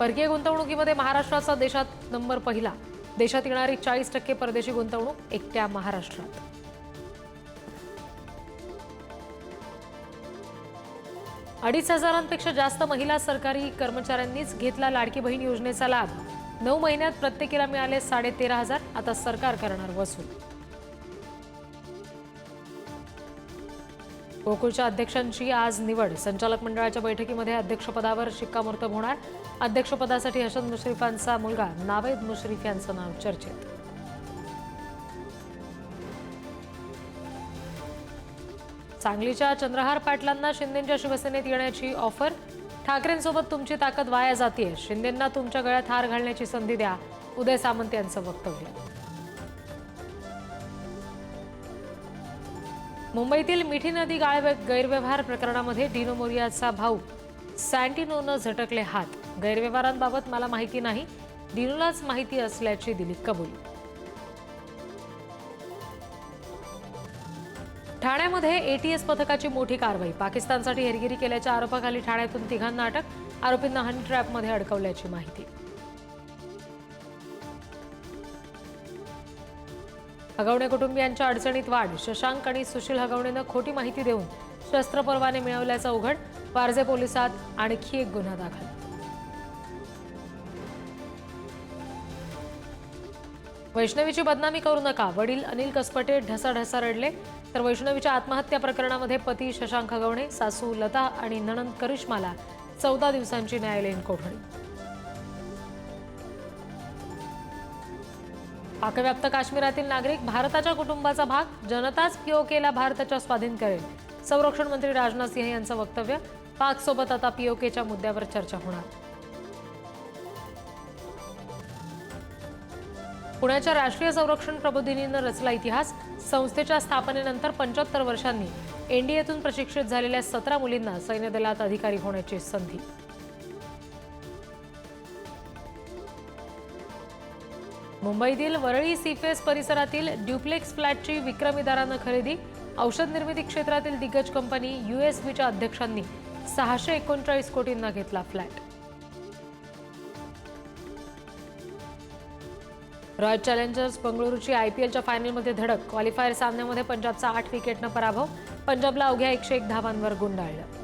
परकीय गुंतवणुकीमध्ये महाराष्ट्राचा देशात नंबर पहिला. देशात येणारी चाळीस टक्के परदेशी गुंतवणूक एकट्या महाराष्ट्रात. अडीच हजारांपेक्षा जास्त महिला सरकारी कर्मचाऱ्यांनीच घेतला लाडकी बहीण योजनेचा लाभ. नऊ महिन्यात प्रत्येकीला मिळाले साडे तेरा हजार. आता सरकार करणार वसूल. गोकुळच्या अध्यक्षांची आज निवड. संचालक मंडळाच्या बैठकीमध्ये अध्यक्षपदावर शिक्कामोर्तब होणार. अध्यक्षपदासाठी हसन मुश्रीफांचा मुलगा नावेद मुश्रीफ यांचं नाव चर्चेत. सांगलीच्या चंद्रहार पाटलांना शिंदेच्या शिवसेनेत येण्याची ऑफर. ठाकरेंसोबत तुमची ताकद वाया जातीये. शिंदेंना तुमच्या गळ्यात हार घालण्याची संधी द्या. उदय सामंत यांचं वक्तव्य. मुंबईतील मिठी नदी गाळ गैरव्यवहार प्रकरणामध्ये डिनो मोरियाचा भाऊ सँटिनोनं झटकले हात. गैरव्यवहारांबाबत मला माहिती नाही. डिनोलाच माहिती असल्याची दिली कबूल. ठाण्यामध्ये एटीएस पथकाची मोठी कारवाई. पाकिस्तानसाठी हेरगिरी केल्याच्या आरोपाखाली ठाण्यातून तिघांना अटक. आरोपींना हनी ट्रॅपमध्ये अडकवल्याची माहिती. हगवणे कुटुंबियांच्या अडचणीत वाढ. शशांक आणि सुशील हगवणेनं खोटी माहिती देऊन शस्त्र परवाने मिळवल्याचा उघड वारजे पोलिसात आणखी एक गुन्हा दाखल. वैष्णवीची बदनामी करू नका. वडील अनिल कसपटे ढसाढसा रडले. तर वैष्णवीच्या आत्महत्या प्रकरणामध्ये पती शशांक हगवणे सासू लता आणि नणंद करिश्माला चौदा दिवसांची न्यायालयीन कोठडी. पाकव्याप्त काश्मीरातील नागरिक भारताच्या कुटुंबाचा भाग जनताच पीओकेला भारताच्या स्वाधीन करेल संरक्षण मंत्री राजनाथ सिंह यांचं वक्तव्य पाकसोबत आता पीओकेच्या मुद्द्यावर चर्चा होणार. पुण्याच्या राष्ट्रीय संरक्षण प्रबोधिनीनं रचला इतिहास संस्थेच्या स्थापनेनंतर पंच्याहत्तर वर्षांनी एनडीएतून प्रशिक्षित झालेल्या सतरा मुलींना सैन्य दलात अधिकारी होण्याची संधी. मुंबईतील वरळी सीफेस परिसरातील ड्युप्लेक्स फ्लॅटची विक्रमी दरानं खरेदी. औषध निर्मिती क्षेत्रातील दिग्गज कंपनी युएसबीच्या अध्यक्षांनी सहाशे एकोणचाळीस कोटींना घेतला फ्लॅट. रॉयल चॅलेंजर्स बंगळुरूची आयपीएलच्या फायनलमध्ये धडक. क्वालिफायर सामन्यामध्ये पंजाबचा आठ विकेटनं पराभव. पंजाबला अवघ्या एकशे एक धावांवर गुंडाळलं.